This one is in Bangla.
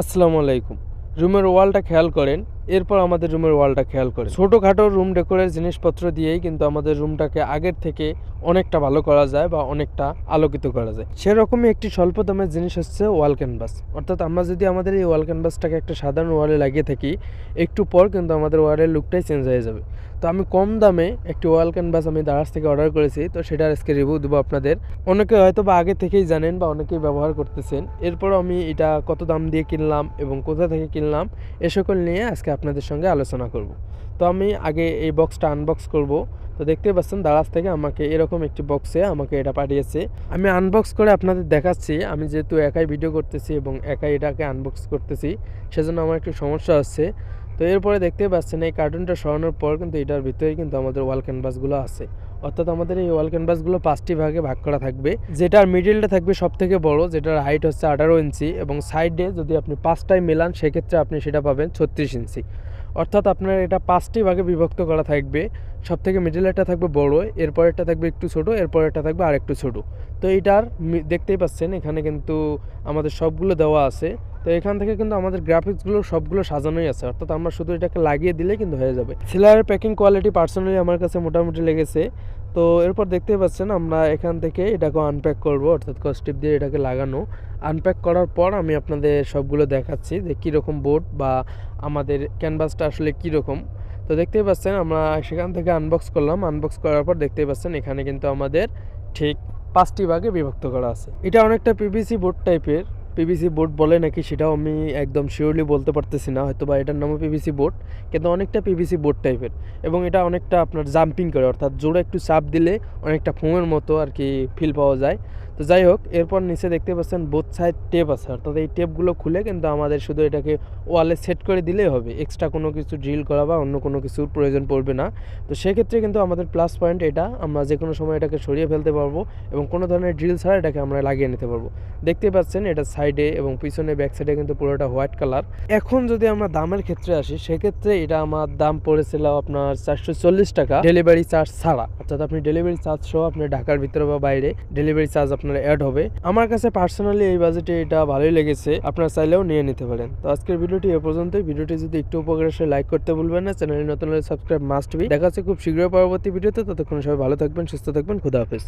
আসসালামু আলাইকুম। রুমের ওয়ালটা খেয়াল করেন এরপর আমাদের রুমের ওয়ালটা খেয়াল করেন ছোটোখাটো রুম ডেকোরের জিনিসপত্র দিয়েই কিন্তু আমাদের রুমটাকে আগের থেকে অনেকটা ভালো করা যায় বা অনেকটা আলোকিত করা যায়। সেরকমই একটি স্বল্প দামের জিনিস হচ্ছে ওয়াল ক্যানভাস অর্থাৎ আমরা যদি আমাদের এই ওয়াল ক্যানভাসটাকে একটা সাধারণ ওয়ালে লাগিয়ে থাকি, একটু পর কিন্তু আমাদের ওয়ালের লুকটাই চেঞ্জ হয়ে যাবে। তো আমি কম দামে একটি ওয়াল ক্যানভাস আমি দারাজ থেকে অর্ডার করেছি, তো সেটার আজকে রিভিউ দেবো আপনাদের। অনেকে হয়তো বা আগে থেকেই জানেন বা অনেকেই ব্যবহার করতেছেন। এরপর আমি এটা কত দাম দিয়ে কিনলাম এবং কোথা থেকে কিনলাম, এ সকল নিয়ে আজকে আপনাদের সঙ্গে আলোচনা করব। তো আমি আগে এই বক্সটা আনবক্স করব। তো দেখতে পাচ্ছেন দারাজ থেকে আমাকে এরকম একটি বক্সে আমাকে এটা পাঠিয়েছে। আমি আনবক্স করে আপনাদের দেখাচ্ছি। আমি যেহেতু একাই ভিডিও করতেছি এবং একাই এটাকে আনবক্স করতেছি, সেজন্য আমার একটু সমস্যা হচ্ছে। তো এরপরে দেখতে পাচ্ছেন, এই কার্টুনটা সরানোর পর কিন্তু এটার ভিতরে কিন্তু আমাদের ওয়াল ক্যানভাসগুলো আছে। অর্থাৎ আমাদের এই ওয়াল ক্যানভাসগুলো পাঁচটি ভাগে ভাগ করা থাকবে। যেটার মিডিলটা থাকবে সব থেকে বড়, যেটার হাইট হচ্ছে আঠারো ইঞ্চি এবং সাইডে যদি আপনি পাঁচটায় মেলান, সেক্ষেত্রে আপনি সেটা পাবেন ছত্রিশ ইঞ্চি অর্থাৎ আপনার এটা পাঁচটি ভাগে বিভক্ত করা থাকবে। সব থেকে মিডিলেরটা থাকবে বড়, এরপরেরটা থাকবে একটু ছোট, এরপরেরটা থাকবে আরেকটু ছোট। তো এইটার মি- দেখতেই পাচ্ছেন, এখানে কিন্তু আমাদের সবগুলো দেওয়া আছে। তো এখান থেকে কিন্তু আমাদের গ্রাফিক্সগুলো সবগুলো সাজানোই আছে। অর্থাৎ আমরা শুধু এটাকে লাগিয়ে দিলে কিন্তু হয়ে যাবে। সিলারের প্যাকিং কোয়ালিটি পার্সোনালি আমার কাছে মোটামুটি লেগেছে। তো এরপর দেখতেই পাচ্ছেন আমরা এখান থেকে এটাকে আনপ্যাক করব। অর্থাৎ কস্টিপ দিয়ে এটাকে লাগানো। আনপ্যাক করার পর আমি আপনাদের সবগুলো দেখাচ্ছি যে কীরকম বোর্ড বা আমাদের ক্যানভাসটা আসলে কীরকম। তো দেখতেই পাচ্ছেন আমরা সেখান থেকে আনবক্স করলাম। আনবক্স করার পর দেখতেই পাচ্ছেন এখানে কিন্তু আমাদের ঠিক পাঁচটি ভাগে বিভক্ত করা আছে। এটা অনেকটা পিভিসি বোর্ড টাইপের পিভিসি বোর্ড বলে নাকি সেটাও আমি একদম শিওরলি বলতে পারতেছি না। হয়তো বা এটার নামও পিবিসি বোর্ড কিন্তু অনেকটা পিবিসি বোর্ড টাইপের এবং এটা অনেকটা আপনার জাম্পিং করে, অর্থাৎ জোরে একটু চাপ দিলে অনেকটা ফোমের মতো আর কি ফিল পাওয়া যায়। তো যাই হোক, এরপর নিচে দেখতে পাচ্ছেন বোথ সাইড টেপ আছে। অর্থাৎ এই টেপগুলো খুলে কিন্তু আমাদের শুধু এটাকে ওয়ালে সেট করে দিলেই হবে। এক্সট্রা কোনো কিছু ড্রিল করা বা অন্য কোনো কিছুর প্রয়োজন পড়বে না। তো সেক্ষেত্রে কিন্তু আমাদের প্লাস পয়েন্ট এটা, আমরা যে কোনো সময় এটাকে সরিয়ে ফেলতে পারব এবং কোনো ধরনের ড্রিল ছাড়া এটাকে আমরা লাগিয়ে নিতে পারব। দেখতে পাচ্ছেন এটা সাইডে এবং পিছনে ব্যাক সাইডে কিন্তু পুরোটা হোয়াইট কালার এখন যদি আমরা দামের ক্ষেত্রে আসি, সেক্ষেত্রে এটা আমার দাম পড়েছিল আপনার চারশো চল্লিশ টাকা। ডেলিভারি চার্জ ছাড়া। অর্থাৎ আপনি ডেলিভারি চার্জ সহ আপনি ঢাকার ভিতরে বা বাইরে ডেলিভারি চার্জ আপনার অ্যাড হবে। আমার কাছে পার্সোনালি এই বাজেটে এটা ভালোই লেগেছে। আপনারা চাইলেও নিয়ে নিতে পারেন। তো আজকের ভিডিওটি এ পর্যন্তই। ভিডিওটি যদি একটু উপকার আসে লাইক করতে ভুলবেন না। চ্যানেলে নতুন হলে সাবস্ক্রাইব মাস্ট বি দেখা যাচ্ছে খুব শীঘ্রই পরবর্তী ভিডিওতে। ততক্ষণ সবাই ভালো থাকবেন, সুস্থ থাকবেন। খুদা হাফেজ।